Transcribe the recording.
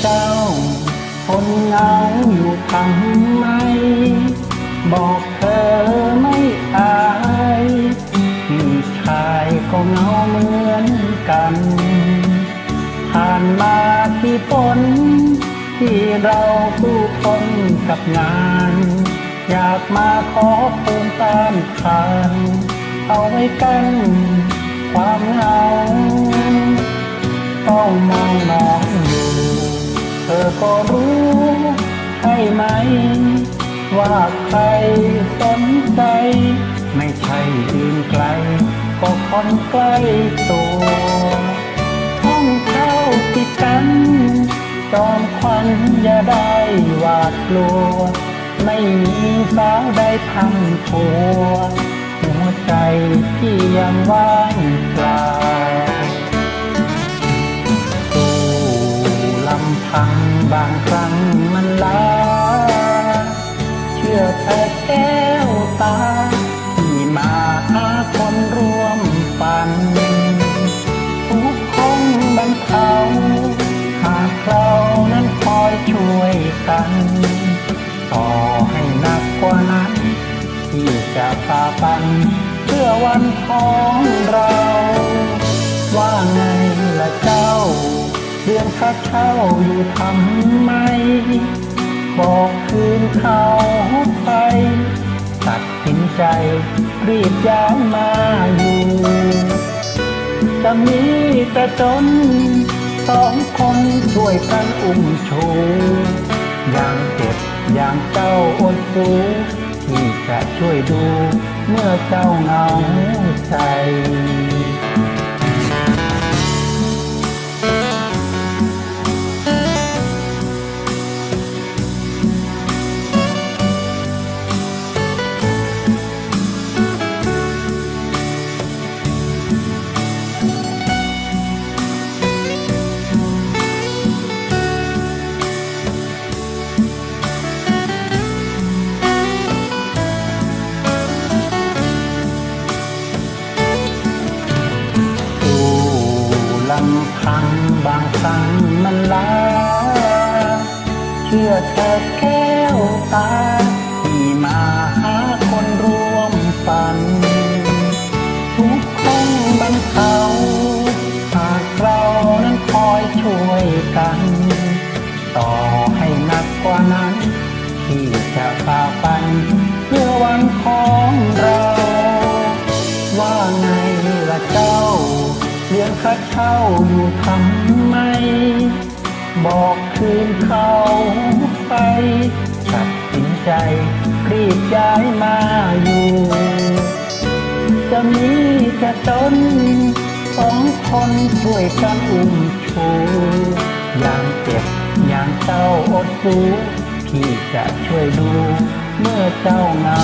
เจ้า คนเหงาอยู่ทำไม บอกเธอไม่อายพี่ชายก็เหงาเหมือนกัน ผ่านมาที่ฝนที่เราสู้ทนกับงาน อยากมาขอเพิ่มต้านทานเอาไว้กันความเหงาต้องมองน้อง อยู่เธอก็รู้ใช่ไหม ว่าใครสนใจ ไม่ใช่อื่นไกล ก็คนใกล้ตัวห้องเช่าติดกันจอมควันอย่าได้หวาดกลัว ไม่มีสาวใดทำผัว หัวใจที่ยังว่างเปล่า แก้วตา ที่มาหาคนร่วมฝัน ทุกคงบรรเทาหากเรานั้นคอยช่วยกัน ต่อให้หนักกว่านั้น ที่จะฝ่าฟัน เพื่อวันของเรา ว่าไงล่ะเจ้า เรื่องค่าเช่าอยู่ทำไม บอกคืนเขาไป ตัดสินใจรีบย้ายมาอยู่จะมีแต่จนสองคนช่วยกันอุ้มชูอย่างเจ็บอย่างเจ้าอดสูที่จะช่วยดูเมื่อเจ้าเหงาใจ ลำพังบางครั้งมันล้าเชื่อเธอแก้วตาที่มาหาคนร่วมฝัน ทุกคงบรรเทาหากเรานั้นคอยช่วยกัน ต่อให้หนักกว่านั้น ที่จะฝ่าฟันเพื่อวันของเรา เรื่องค่าเช่าอยู่ทำไม บอกคืนเขาไปตัดสินใจรีบย้ายมาอยู่ จะมีแต่ตนสองคนช่วยกันอุ้มชูอย่างเจ็บอย่างเจ้าอดสูพี่จะช่วยดู เมื่อเจ้าเงา